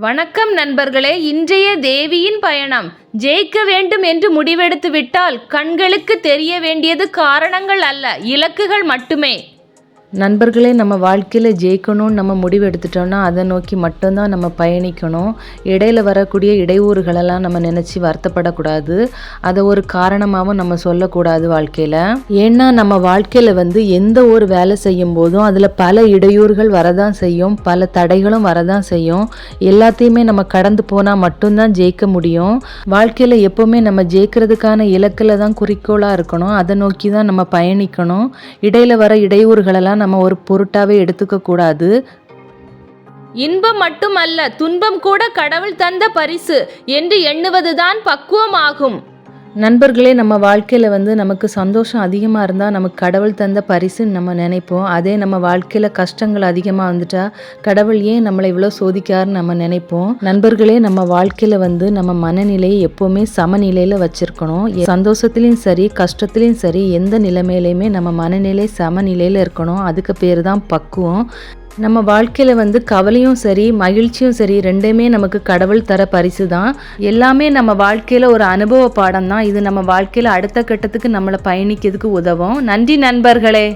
வணக்கம் நண்பர்களே இன்றைய தேவியின் பயணம். ஜெயிக்க வேண்டும் என்று முடிவெடுத்து விட்டால் கண்களுக்கு தெரிய வேண்டியது காரணங்கள் அல்ல இலக்குகள் மட்டுமே. நண்பர்களே நம்ம வாழ்க்கையில் ஜெயிக்கணும்னு நம்ம முடிவு எடுத்துட்டோம்னா அதை நோக்கி மட்டும்தான் நம்ம பயணிக்கணும். இடையில வரக்கூடிய இடையூறுகளெல்லாம் நம்ம நினச்சி வருத்தப்படக்கூடாது. அதை ஒரு காரணமாகவும் நம்ம சொல்லக்கூடாது வாழ்க்கையில். ஏன்னா நம்ம வாழ்க்கையில் வந்து எந்த ஒரு வேலை செய்யும் போதும் அதில் பல இடையூறுகள் வரதான் செய்யும் பல தடைகளும் வரதான் செய்யும். எல்லாத்தையுமே நம்ம கடந்து போனால் மட்டும்தான் ஜெயிக்க முடியும். வாழ்க்கையில் எப்போவுமே நம்ம ஜெயிக்கிறதுக்கான இலக்கில் தான் குறிக்கோளாக இருக்கணும். அதை நோக்கி தான் நம்ம பயணிக்கணும். இடையில் வர இடையூறுகளெல்லாம் நம்ம ஒரு பொருட்டாவே எடுத்துக்க கூடாது. இன்பம் மட்டுமல்ல துன்பம் கூட கடவுள் தந்த பரிசு என்று எண்ணுவதுதான் பக்குவமாகும். நண்பர்களே நம்ம வாழ்க்கையில் வந்து நமக்கு சந்தோஷம் அதிகமாக இருந்தால் நமக்கு கடவுள் தந்த பரிசுன்னு நம்ம நினைப்போம். அதே நம்ம வாழ்க்கையில் கஷ்டங்கள் அதிகமாக வந்துட்டா கடவுள் ஏன் நம்மளை இவ்வளோ சோதிக்காருன்னு நம்ம நினைப்போம். நண்பர்களே நம்ம வாழ்க்கையில் வந்து நம்ம மனநிலையை எப்போவுமே சமநிலையில் வச்சுருக்கணும். சந்தோஷத்துலேயும் சரி கஷ்டத்துலேயும் சரி எந்த நிலைமையிலையுமே நம்ம மனநிலை சமநிலையில் இருக்கணும். அதுக்கு பேர் தான் பக்குவம். நம்ம வாழ்க்கையில் வந்து கவலையும் சரி மகிழ்ச்சியும் சரி ரெண்டுமே நமக்கு கடவுள் தர பரிசு தான் எல்லாமே நம்ம வாழ்க்கையில் ஒரு அனுபவ பாடம் தான் இது நம்ம வாழ்க்கையில் அடுத்த கட்டத்துக்கு நம்மளை பயணிக்கிறதுக்கு உதவும். நன்றி நண்பர்களே.